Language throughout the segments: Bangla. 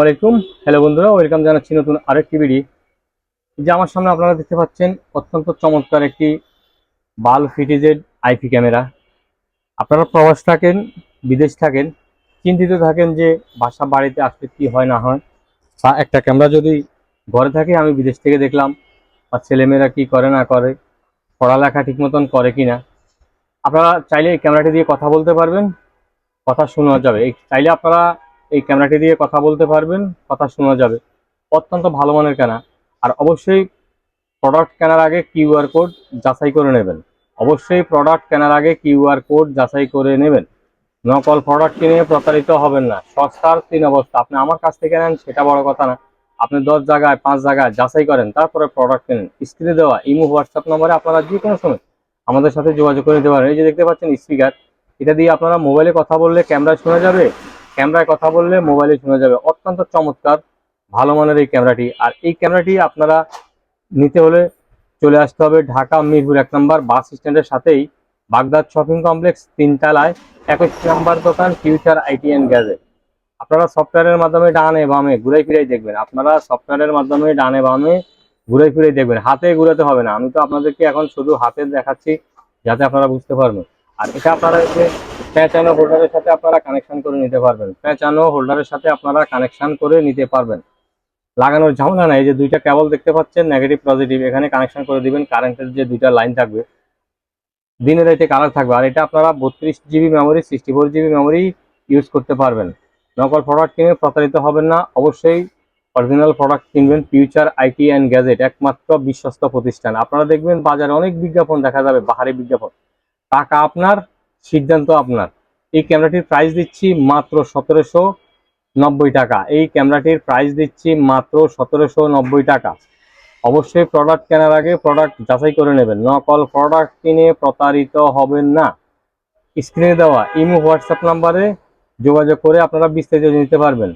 আসসালামু আলাইকুম। হ্যালো বন্ধুরা ওয়েলকাম জানাচ্ছি নতুন আরেকটি ভিডিও যে আমার সামনে আপনারা দেখতে পাচ্ছেন, অত্যন্ত চমৎকার একটি বাল ফিটিজেড আইপি ক্যামেরা আপনারা প্রবাস থাকেন, বিদেশ থাকেন, চিন্তিত থাকেন যে বাসা বাড়িতে আসলে কি হয় না হয়। বা একটা ক্যামেরা যদি ঘরে থাকে, আমি বিদেশ থেকে দেখলাম, বা ছেলেমেয়েরা কি করে না করে, পড়ালেখা ঠিক মতন করে কি না আপনারা চাইলে এই ক্যামেরাটি দিয়ে কথা বলতে পারবেন, কথা শোনা যাবে। চাইলে আপনারা এই ক্যামেরাটি দিয়ে কথা বলতে পারবেন, কথা শোনা যাবে। অত্যন্ত ভালো মানের কেনা আর অবশ্যই প্রোডাক্ট কেনার আগে কিউআর কোড যাচাই করে নেবেন। অবশ্যই প্রোডাক্ট কেনার আগে কিউআর কোড যাচাই করে নেবেন। নকল প্রোডাক্ট কিনে প্রতারিত হবেন না। সস্তার তিন অবস্থা। আপনি আমার কাছ থেকে নেন, সেটা বড় কথা না। আপনি দশ জায়গায়, পাঁচ জায়গায় যাচাই করেন, তারপরে প্রোডাক্ট কেনেন। স্ক্রিনে দেওয়া ইমো হোয়াটসঅ্যাপ নম্বরে আপনারা যে কোনো সময় আমাদের সাথে যোগাযোগ করে নিতে পারেন। এই যে দেখতে পাচ্ছেন স্পিকার এটা দিয়ে আপনারা মোবাইলে কথা বললে ক্যামেরা শোনা যাবে। ক্যামেরায় কথা বললে মোবাইলে শোনা যাবে। অত্যন্ত চমৎকার, ভালো মানের এই ক্যামেরাটি। আর এই ক্যামেরাটি আপনারা নিতে হলে চলে আসতে হবে ঢাকা মিরপুর এক নম্বর বাস স্ট্যান্ডের সাথেই বাগদাদ শপিং কমপ্লেক্স, তিনতলায় একুশ নম্বর দোকান, ফিউচার আইটি অ্যান্ড গ্যাজেট। আপনারা সফটওয়্যারের মাধ্যমে ডানে বামে ঘুরে ফিরে দেখবেন। আপনারা সফটওয়্যারের মাধ্যমে ডানে বামে ঘুরে ফিরে দেখবেন। হাতে ঘুরাতে হবে না। আমি তো আপনাদেরকে এখন শুধু হাতে দেখাচ্ছি, যাতে আপনারা বুঝতে পারবেন। আর এটা আপনারা যে প্যাঁচানো হোল্ডারের সাথে আপনারা কানেকশন করে নিতে পারবেন। প্যাঁচানো হোল্ডারের সাথে আপনারা কানেকশন করে নিতে পারবেন। লাগানোর ঝামেলা নাই যে দুইটা কেবল দেখতে পাচ্ছেন নেগেটিভ পজিটিভ এখানে কানেকশন করে দিবেন কারেন্টের যে দুইটা লাইন থাকবে দিনে রাইতে কালার থাকবে, আর এটা আপনারা বত্রিশ GB memory sixty four GB memory use করতে পারবেন। নকল প্রোডাক্ট কিনে প্রতারিত হবেন না, অবশ্যই অরিজিনাল প্রোডাক্ট কিনবেন ফিউচার আইটি অ্যান্ড গ্যাজেট একমাত্র বিশ্বস্ত প্রতিষ্ঠান। আপনারা দেখবেন বাজারে অনেক বিজ্ঞাপন দেখা যাবে, বাহারি বিজ্ঞাপন। টাকা আপনার সিদ্ধান্ত আপনার। এই ক্যামেরাটির প্রাইস দিচ্ছি মাত্র সতেরোশো নব্বই টাকা। এই ক্যামেরাটির প্রাইস দিচ্ছি মাত্র সতেরোশো নব্বই টাকা। অবশ্যই প্রোডাক্ট কেনার আগে প্রোডাক্ট যাচাই করে নেবেন। নকল প্রোডাক্ট কিনে প্রতারিত হবেন না। স্ক্রিনে দেওয়া ইমো হোয়াটসঅ্যাপ নাম্বারে যোগাযোগ করে আপনারা বিস্তারিত নিতে পারবেন।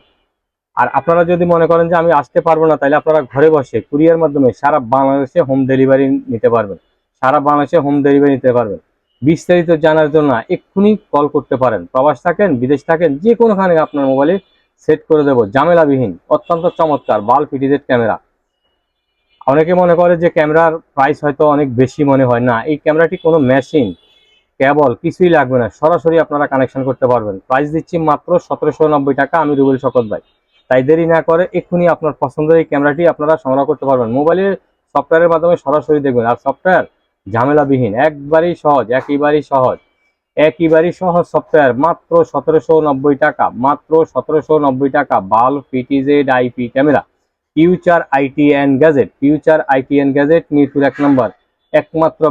আর আপনারা যদি মনে করেন যে আমি আসতে পারব না, তাহলে আপনারা ঘরে বসে কুরিয়ার মাধ্যমে সারা বাংলাদেশে হোম ডেলিভারি নিতে পারবেন। সারা বাংলাদেশে হোম ডেলিভারি নিতে পারবেন। বিস্তারিত জানার জন্য এক্ষুনি কল করতে পারেন। প্রবাস থাকেন, বিদেশ থাকেন, যে কোনোখানে আপনার মোবাইলে সেট করে দেবো। জামেলাবিহীন অত্যন্ত চমৎকার, বাল ফিটিজেড ক্যামেরা। অনেকে মনে করে যে ক্যামেরার প্রাইস হয়তো অনেক বেশি মনে হয়। না, এই ক্যামেরাটি কোনো মেশিন কেবল কিছুই লাগবে না। সরাসরি আপনারা কানেকশন করতে পারবেন। প্রাইস দিচ্ছি মাত্র সতেরোশো নব্বই টাকা। আমি রুবেল শকত ভাই। তাই দেরি না করে এক্ষুনি আপনার পছন্দের এই ক্যামেরাটি আপনারা সংগ্রহ করতে পারবেন। মোবাইলের সফটওয়্যারের মাধ্যমে সরাসরি দেখবেন। আর সফটওয়্যার ঝামেলাবিহীন, একবারই সহজ একইবারই সহজ একইবারই সহজ সফটওয়্যার মাত্র সতেরোশো নব্বই টাকা, মাত্র সতেরোশো নব্বই টাকা, ball PTZ IP, camera future IT and gadget future IT and gadget Mirpur এক নম্বর, একমাত্র